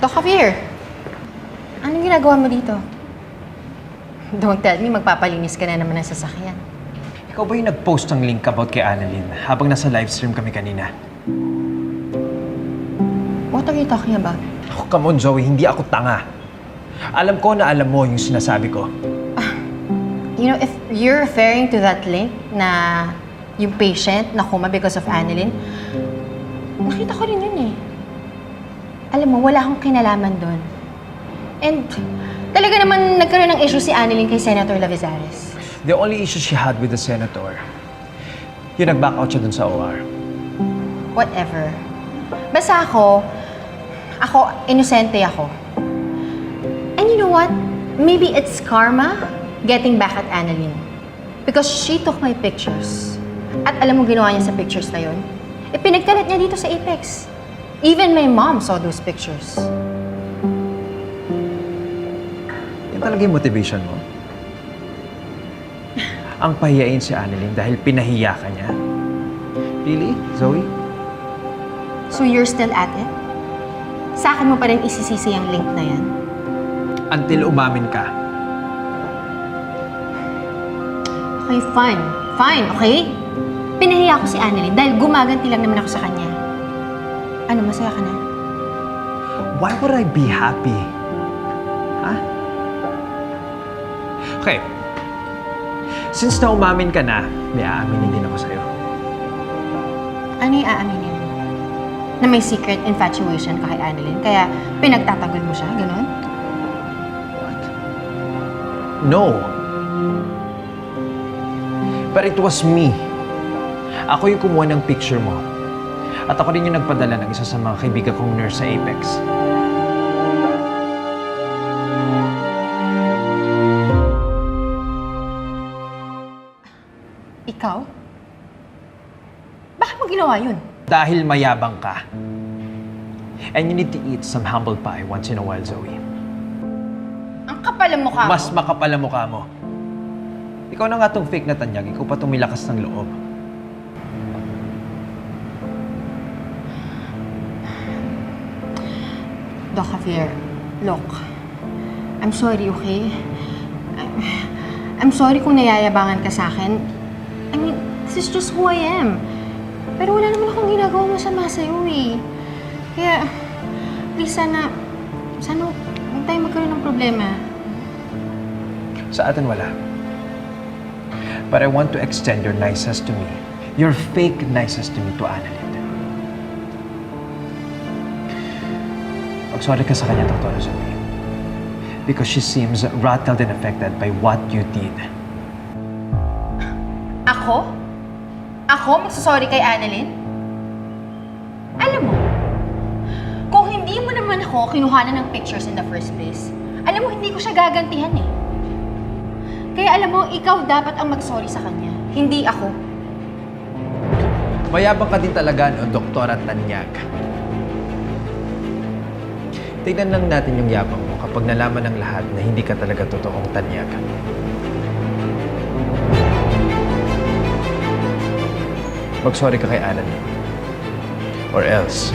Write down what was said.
Doc Javier, anong ginagawa mo dito? Don't tell me magpapalinis ka na naman ng sasakyan. Ikaw ba yung nag-post ng link about kay Annalyn habang nasa livestream kami kanina? What are you talking about? Oh, come on, Zoe. Hindi ako tanga. Alam ko na alam mo yung sinasabi ko. You know, if you're referring to that link na yung patient na coma because of aniline, nakita ko rin yun eh. Alam mo, wala akong kinalaman doon. And talaga naman nagkaroon ng issue si Annalyn kay Senator Lavizares. The only issue she had with the senator, yung nag-back out siya dun sa OR. Whatever. Basta ako, ako, inosente ako. And you know what? Maybe it's karma getting back at Annalyn. Because she took my pictures. At alam mo ginawa niya sa pictures na yun? Ipinagkalat niya dito sa Apex. Even my mom saw those pictures. Yan talaga yung motivation mo? Ang pahiyain si Annalyn dahil pinahiya ka niya? Really, Zoe? So you're still at it? Sa akin mo pa rin isisisi ang link na yan? Until umamin ka. Okay, fine. Fine, okay? Pinahiya ko si Annalyn dahil gumaganti lang naman ako sa kanya. Ano, masaya ka na? Why would I be happy? Ha? Okay. Since na umamin ka na, may aaminin din ako sa'yo. Ano yung aaminin mo? Na may secret infatuation ka kay Annalyn, kaya pinagtatagol mo siya, ganun? What? No. But it was me. Ako yung kumuha ng picture mo. At ako rin yung nagpadala ng isa sa mga kaibigan kong nurse sa Apex. Ikaw? Bakit mo ginawa yun? Dahil mayabang ka. And you need to eat some humble pie once in a while, Zoe. Ang kapal ang mukha mo. Mas makapal ang mukha mo. Ikaw na nga tong fake na tanyag, ikaw pa tong milakas ng loob. Doc Javier, look. I'm sorry, okay? I'm- sorry kung nayayabangan ka sa akin. I mean, this is just who I am. Pero wala naman akong ginagawa masama sa'yo eh. Kaya, please sana, sana huwag tayo magkaroon ng problema. Sa atin wala. But I want to extend your nicest to me. Your fake nicest to me to Annalyn. Mag-sorry ka sa kanya, Dr. Zoe. Because she seems rattled and affected by what you did. Ako? Ako magsasorry kay Annalyn? Alam mo, kung hindi mo naman ako kinuhanan ng pictures in the first place, alam mo, hindi ko siya gagantihan eh. Kaya alam mo, ikaw dapat ang mag-sorry sa kanya, hindi ako. Mayabang ka din talaga, no, Doktora Tanyag. Tignan lang natin yung yabang mo kapag nalaman ng lahat na hindi ka talaga totoong tanyag. Mag-sorry ka kay Alan. Or else,